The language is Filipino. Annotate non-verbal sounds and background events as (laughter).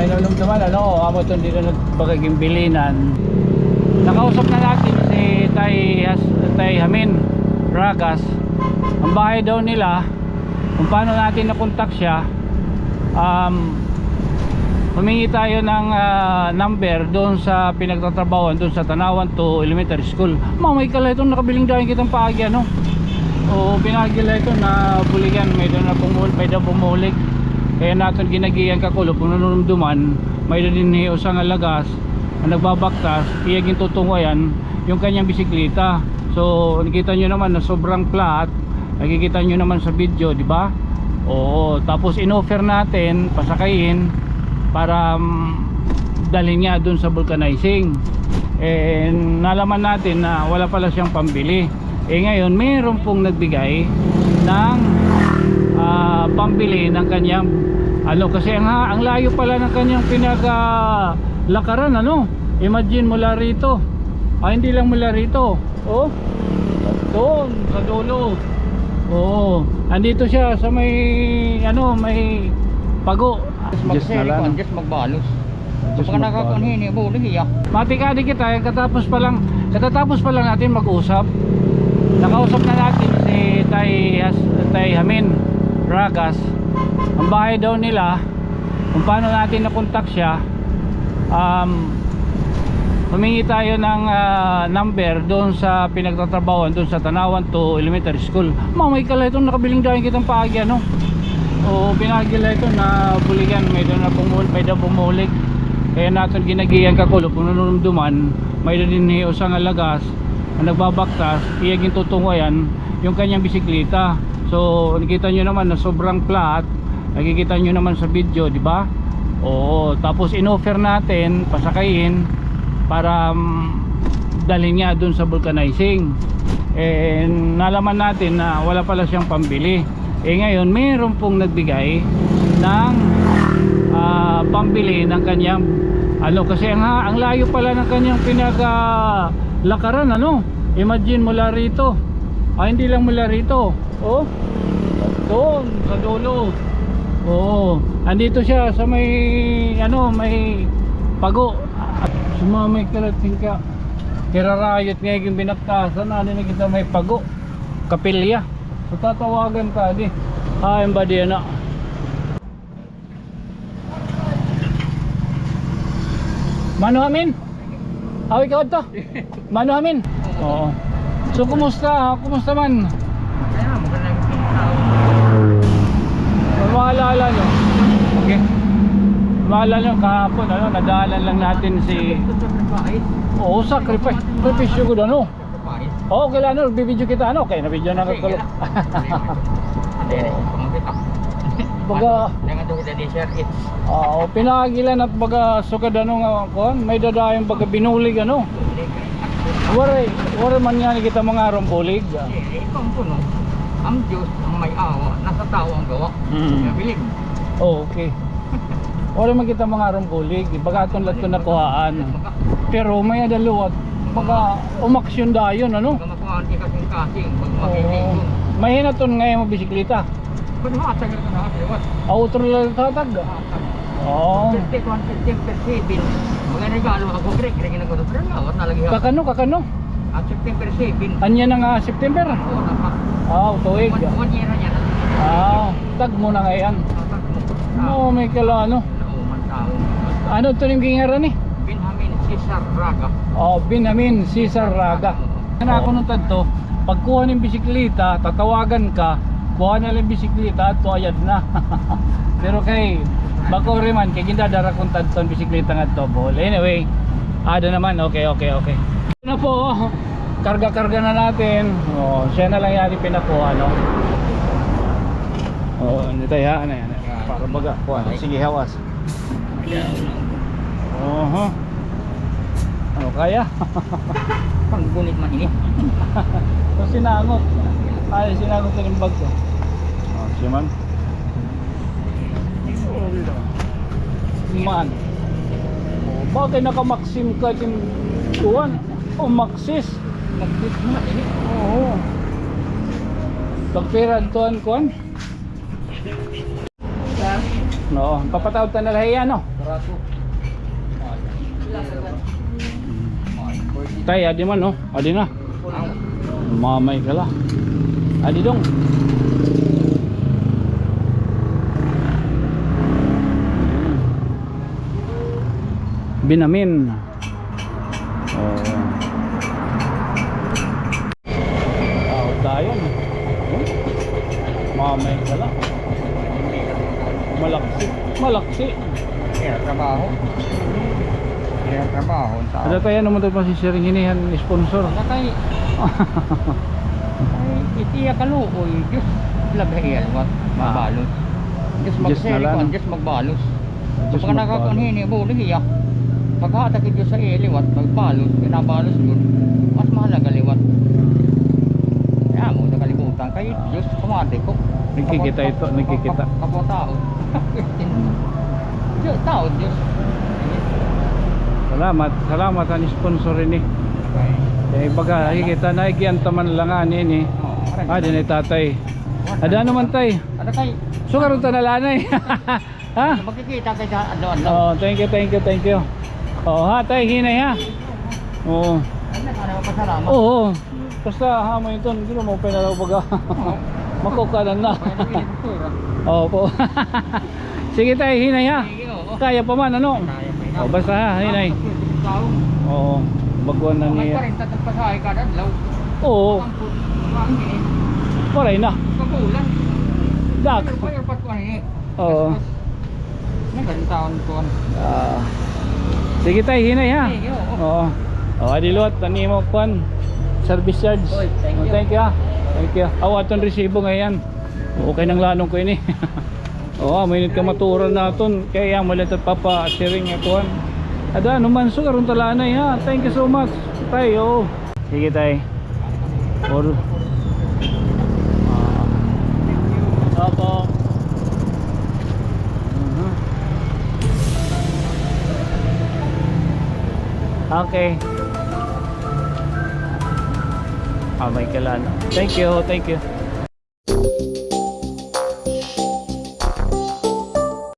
may nalumduman, ano, amo itong dito nagbagaging bilinan. Nakausap na natin si Tay, Has, Tay Hamin Ragas. Ang bahay daw nila, kung paano natin nakontak siya, um, humingi tayo ng ah, number doon sa pinagtatrabawan doon sa Tanawan to Elementary School. Mamay kala itong nakabiling dahil kitang paagi ano. O pinagila ito na buligan may doon na pumul, may daw pumulik. Kaya natin ginagiyan kakulo kung nanunumduman, may doon din hiyo sa alagas ang nagbabaktas, iyaging tutungayan yung kanyang bisikleta. So nakita nyo naman na sobrang flat, nakikita nyo naman sa video, di ba? Oo, tapos inoffer natin pasakayin para um, dalhin niya dun sa vulcanizing eh nalaman natin na wala pala siyang pambili eh ngayon mayroon pong nagbigay ng pambili ng kanyang ano kasi ang, ang layo pala ng kanyang pinaga lakaran ano imagine mula rito ah hindi lang mula rito oh doon sa dulo oo andito siya sa may ano may pago Diyos na lang. Diyos magbalos. Kapag magbalos. nakakunhin, ibo ulit iya. Matikadi kita, yung katapos pa lang, katatapos pa lang natin mag-usap. Nakausap na natin si Tay, Has, Tay Hamin Ragas. Ang bahay daw nila, kung paano natin nakontak siya, um, humingi tayo ng ah, number doon sa pinagtatrabawan doon sa Tanawan to Elementary School. Mamay kala itong nakabiling dahil kitang paagi ano. O pinagila ito na buligan may doon na pumul, may daw pumulik. Kaya natin ginagiyan kakulo kung nanunumduman, may doon din hiyo sa alagas ang nagbabaktas, iyaging tutungayan yung kanyang bisikleta. So nakita nyo naman na sobrang flat, nakikita nyo naman sa video, di ba? Oo, tapos inoffer natin pasakayin para um, dalhin niya dun sa vulcanizing. Eh nalaman natin na wala pala siyang pambili. Eh ngayon mayroon pong nagbigay ng ah, pambili ng kanyang ano kasi ang, ang layo pala ng kanyang pinaga lakaran ano? Imagine mula rito ah hindi lang mula rito oh doon sa dulo oo andito siya sa may ano may pago sumamay karating ka kirarayot nga yung binaktasan ano na kita may pago kapilya so tatawagan ka di ah yung body na Mano amin? Awi ka to? (laughs) Mano amin? Oo. So kumusta? Kumusta man? Kaya, magandang pintaw. Maalala nyo? Okay. Maalala nyo kahapon, ano, nadaanan lang natin si... Oo, sacrifice. Sacrifice ko ano? Sacrifice. Oo, kailan ano, bibidyo kita ano? Okay, nabidyo na. Pangkita. (laughs) Baga- doon. Oo, pinagilan at baga sugad ano nga may dadayong baga binulig ano. Wari, wari man nga ni kita mga rompulig. Hindi, ito ang puno. Ang Diyos ang may awa, nasa tao ang gawa. Mm. Nabilig. Oh, okay. (laughs) Wala man kita mga rompulig, baga aton lato na kuhaan. Maka, Pero may adaluwat, baga umaksyon dayon ano. maka makuhaan di kasing-kasing. Pag Oo. makinig. Mahina ton ngayon mo bisikleta. Kung hatag ka na, liwat. Outro lang tatag. Hatag. Oo. 50, 150 per 7. Mga regalo ako, grek, grek na ko. Pero lawat na lagi ako. Kakano, kakano? At 15 per 7. Anya na nga September. Oo, naka. Ah, tuig. One, one na. Ah, tag mo na ngayon. Hatag mo. May kala ano. Ano to yung kingaran ni? Binhamin Cesar Raga. Oh, Binamin Cesar Raga. Kana ako nung tadto, pagkuha ng bisikleta, tatawagan ka, kuha na lang bisikleta at tuayad na. (laughs) Pero kay bako rin man kay gindadara kong tadto ang bisikleta nga to bol. Anyway, ada naman. Okay, okay, okay. Na po. Karga-karga na natin. Oh, siya na lang yari pinakuha, no? Oh, ano tayo ha? Ano yan? Para baga. Kuha. Sige, hawas. Oho. Ano kaya? (laughs) Panggunit man ini. (laughs) So sinangot. Ay, sinangot ko yung bag ko. Siya man. Man. Oh, bakit naka-maxim ka din kuwan? O maxis. Mo na ini. Oo. Pagpira tuan kuwan? Oo, papatawad ta na lahi ano. Barato. Tay, adi man no. Adi na. Mamay ka la. Adi dong. Binamin. Oh. Tao tayo. Oh. Mamay ka la. Malaksi. Malaksi. Kaya trabaho. Kaya trabaho. Ada tayo naman ito masisiring hinihan ni sponsor. Wala kay (laughs) ay itiya kaluoy Diyos lagay alwat mabalos Diyos Diyos na magseri lang. ko Diyos magbalos Diyos Kapag magbalos. nakakunhini bulig iya paghatag Diyos sa iliwat magbalos pinabalos yun mas mahalaga liwat kaya mo nakalimutan kay Diyos kumate ko Nagkikita ito, nagkikita. kapwa tao (laughs) Diyos tao Diyos Salamat, salamat ang sponsor ini. Eh baga nakikita na igiyanta man lang ani ni. Ah, din ay tatay. Ada naman tay. Ada kay Sugar ta na lanay. (laughs) ha? Magkikita kay sa ano ano. Oh, thank you, thank you, thank you. Oh, ha tay hinay ha. Oo. Pasalamat. Oo. Basta ha mo ito, hindi mo pinalaw baga. (laughs) Makukalan na. Oo po. (laughs) Sige tay, hinay ha. Kaya pa man ano. Oh, basta ha, hinay. Oo. Baguan na niya. 40 tag pasahe kada adlaw. Oo. Paray na. Kagulan. Dak. Pa ni. Oo. Ganun taon ko. Ah. Sige tay, hinay ha. Oo. Oh, adi lot, tani mo kwan. Service charge. Oy, thank Oh, you. thank you. ha. Thank you. Aw aton resibo ngayon. Okay nang lanong ko ini. (laughs) Oo, may ka maturan naton kaya mo lang papa sharing ako. Ada ano man so karon talanay ha. Thank you so much. Tay, oo. Sige tay. Or Okay. Ah, may kilala. Thank you, thank you.